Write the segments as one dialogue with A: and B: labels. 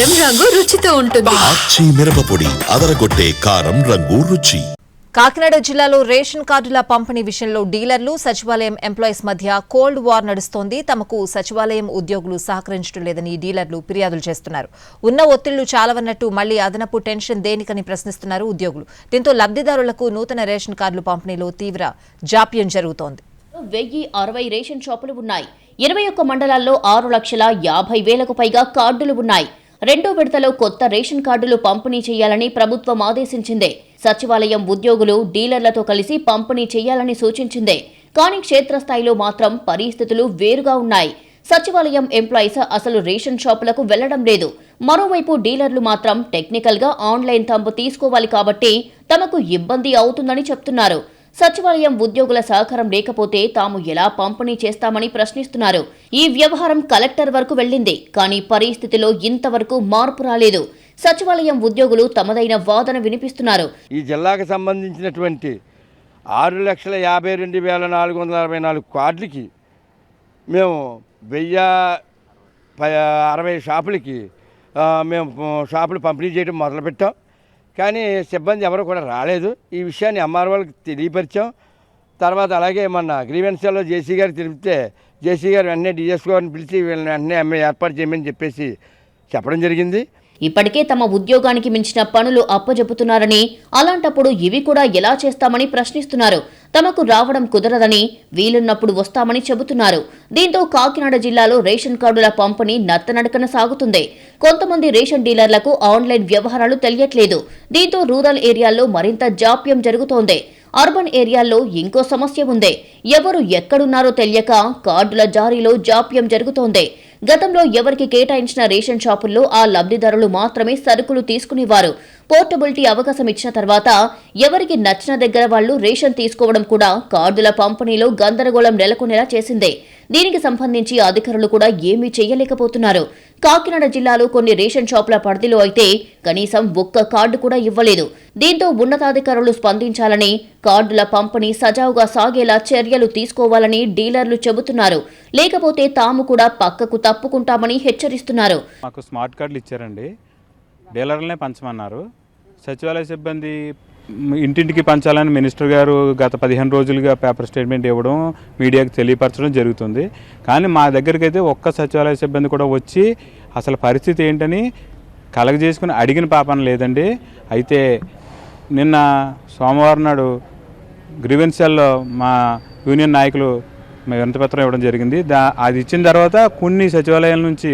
A: కారం రంగు రుచితో ఉంటుంది.
B: మిరపపొడి అదరగొట్టే కారం రంగు రుచి.
C: కాకినాడ జిల్లాలో రేషన్ కార్డుల పంపిణీ విషయంలో డీలర్లు సచివాలయం ఎంప్లాయీస్ మధ్య కోల్డ్ వార్ నడుస్తోంది. తమకు సచివాలయం ఉద్యోగులు సహకరించడం లేదని డీలర్లు ఫిర్యాదులు చేస్తున్నారు. ఉన్న ఒత్తిళ్ళు చాలవన్నట్టు మళ్ళీ అదనపు టెన్షన్ దేనికని ప్రశ్నిస్తున్నారు ఉద్యోగులు. దీంతో లబ్ధిదారులకు నూతన రేషన్ కార్డుల పంపిణీలో తీవ్ర జాప్యం జరుగుతోంది.
D: వెయ్యి అరవై రేషన్ షాపులు ఉన్నాయి. ఇరవై ఒక్క మండలాల్లో ఆరు లక్షల యాభై వేలకు పైగా కార్డులు ఉన్నాయి. రెండో విడతలో కొత్త రేషన్ కార్డులు పంపిణీ చేయాలని ప్రభుత్వం ఆదేశించిందే. సచివాలయం ఉద్యోగులు డీలర్లతో కలిసి పంపిణీ చేయాలని సూచించిందే. కానీ క్షేత్రస్థాయిలో మాత్రం పరిస్థితులు వేరుగా ఉన్నాయి. సచివాలయం ఎంప్లాయీస్ అసలు రేషన్ షాపులకు వెళ్ళడం లేదు. మరోవైపు డీలర్లు మాత్రం టెక్నికల్గా ఆన్లైన్ తంపు తీసుకోవాలి కాబట్టి తమకు ఇబ్బంది అవుతుందని చెప్తున్నారు. సచివాలయం ఉద్యోగుల సహకారం లేకపోతే తాము ఎలా పంపిణీ చేస్తామని ప్రశ్నిస్తున్నారు. ఈ వ్యవహారం కలెక్టర్ వరకు వెళ్ళింది కానీ పరిస్థితిలో ఇంతవరకు మార్పు రాలేదు. సచివాలయం ఉద్యోగులు తమదైన వాదన వినిపిస్తున్నారు.
E: ఈ జిల్లాకు సంబంధించినటువంటి ఆరు లక్షల యాభై రెండు వేల నాలుగు వందల అరవై నాలుగు కార్డులకి మేము వెయ్యి ప- అరవై షాపులకి మేము షాపులు పంపిణీ చేయడం మొదలుపెట్టాం. కానీ సిబ్బంది ఎవరు కూడా రాలేదు. ఈ విషయాన్ని ఎంఆర్ వాళ్ళకి తెలియపరిచాం. తర్వాత అలాగే మొన్న గ్రీవెన్స్లో జేసీ గారు తెలిపితే జేసీ గారు వెంటనే డిఎస్ గారిని పిలిచి వీళ్ళని వెంటనే అమ్మే ఏర్పాటు చేయమని చెప్పేసి చెప్పడం జరిగింది.
D: ఇప్పటికే తమ ఉద్యోగానికి మించిన పనులు అప్పజెపుతున్నారని అలాంటప్పుడు ఇవి కూడా ఎలా చేస్తామని ప్రశ్నిస్తున్నారు. తమకు రావడం కుదరదని వీలున్నప్పుడు వస్తామని చెబుతున్నారు. దీంతో కాకినాడ జిల్లాలో రేషన్ కార్డుల పంపిణీ నత్తనడకన సాగుతుంది. కొంతమంది రేషన్ డీలర్లకు ఆన్లైన్ వ్యవహారాలు తెలియట్లేదు. దీంతో రూరల్ ఏరియాల్లో మరింత జాప్యం జరుగుతోంది. అర్బన్ ఏరియాల్లో ఇంకో సమస్య ఉంది. ఎవరు ఎక్కడున్నారో తెలియక కార్డుల జారీలో జాప్యం జరుగుతోంది. గతంలో ఎవరికి కేటాయించిన రేషన్ షాపుల్లో ఆ లబ్ధిదారులు మాత్రమే సరుకులు తీసుకునేవారు. పోర్టబిలిటీ అవకాశం ఇచ్చిన తర్వాత ఎవరికి నచ్చిన దగ్గర వాళ్ళు రేషన్ తీసుకోవడం కూడా కార్డుల పంపిణీలో గందరగోళం నెలకొనేలా చేసిందే. దీనికి సంబంధించి అధికారులు కూడా ఏమీ చేయలేకపోతున్నారు. కాకినాడ జిల్లాలో కొన్ని రేషన్ షాపుల పరిధిలో అయితే కనీసం ఒక్క కార్డు కూడా ఇవ్వలేదు. దీంతో ఉన్నతాధికారులు స్పందించాలని కార్డుల పంపిణీ సజావుగా సాగేలా చర్యలు తీసుకోవాలని డీలర్లు చెబుతున్నారు. లేకపోతే తాము కూడా పక్కకు తప్పుకుంటామని హెచ్చరిస్తున్నారు.
F: మాకు స్మార్ట్ కార్డులు ఇచ్చారండి. డీలర్లనే పంచమన్నారు. సచివాలయ సిబ్బంది ఇంటింటికి పంచాలని మినిస్టర్ గారు గత పదిహేను రోజులుగా పేపర్ స్టేట్మెంట్ ఇవ్వడం మీడియాకు తెలియపరచడం జరుగుతుంది. కానీ మా దగ్గరికి అయితే ఒక్క సచివాలయ సిబ్బంది కూడా వచ్చి అసలు పరిస్థితి ఏంటని కలగజేసుకుని అడిగిన పాపన లేదండి. అయితే నిన్న సోమవారం నాడు గ్రీవెన్సెల్లో మా యూనియన్ నాయకులు వినతిపత్రం ఇవ్వడం జరిగింది. దా అది ఇచ్చిన తర్వాత కొన్ని సచివాలయాల నుంచి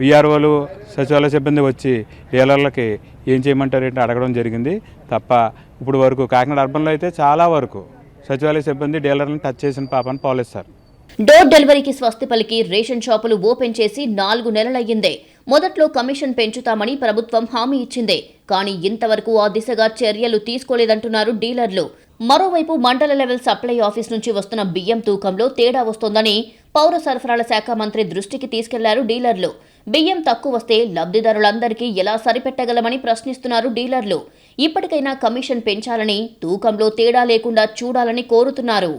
F: విఆర్ఓలు సచివాలయ సిబ్బంది వచ్చి డీలర్లకి ఏం చేయమంటారు ఏంటి అడగడం జరిగింది. తప్ప ఇప్పుడు వరకు కాకినాడ అర్బన్లో అయితే చాలా వరకు సచివాలయ సిబ్బంది డీలర్లను టచ్ చేసిన పాపని పోలేదు సార్
D: డోర్ డెలివరీకి స్వస్తి పలికి రేషన్ షాపులు ఓపెన్ చేసి నాలుగు నెలలయ్యిందే. మొదట్లో కమిషన్ పెంచుతామని ప్రభుత్వం హామీ ఇచ్చిందే. కానీ ఇంతవరకు ఆ దిశగా చర్యలు తీసుకోలేదంటున్నారు డీలర్లు. మరోవైపు మండల లెవెల్ సప్లై ఆఫీస్ నుంచి వస్తున్న బియ్యం తూకంలో తేడా వస్తోందని పౌర సరఫరాల శాఖ మంత్రి దృష్టికి తీసుకెళ్ళారు డీలర్లు. బియ్యం తక్కువ వస్తే లబ్ధిదారులందరికీ ఎలా సరిపెట్టగలమని ప్రశ్నిస్తున్నారు డీలర్లు. ఇప్పటికైనా కమిషన్ పెంచాలని తూకంలో తేడా లేకుండా చూడాలని కోరుతున్నారు.